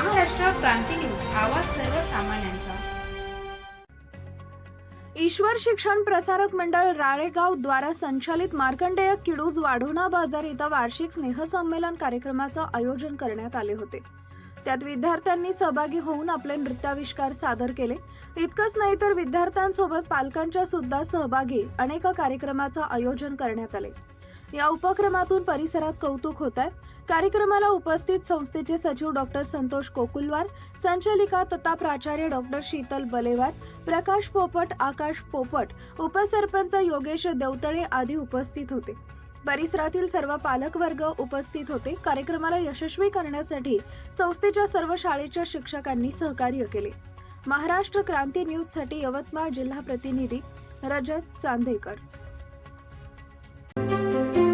Maharashtra Kranti news आवाज सर्वसामान्यांचा. ईश्वर शिक्षण प्रसारक मंडळ राळेगाव द्वारा संचालित मार्कंडेय किडूज वाढोणा बाजार इथं वार्षिक स्नेहसंमेलन कार्यक्रमाचं आयोजन करण्यात आले होते. त्यात विद्यार्थ्यांनी सहभागी होऊन आपले नृत्याविष्कार सादर केले. इतकंच नाही तर विद्यार्थ्यांसोबत पालकांच्या सुद्धा सहभागी अनेक कार्यक्रमाचं आयोजन करण्यात आले. या उपक्रमातून परिसरात कौतुक होत आहे. कार्यक्रमाला उपस्थित संस्थेचे सचिव डॉक्टर संतोष कोकुलवार संचालिका तथा प्राचार्य डॉक्टर शीतल बलेवार प्रकाश पोपट आकाश पोपट उपसरपंच योगेश देवतळे आदी उपस्थित होते. परिसरातील सर्व पालकवर्ग उपस्थित होते. कार्यक्रमाला यशस्वी करण्यासाठी संस्थेच्या सर्व शाळेच्या शिक्षकांनी सहकार्य केले. महाराष्ट्र क्रांती न्यूजसाठी यवतमाळ जिल्हा प्रतिनिधी रजत चांदेकर.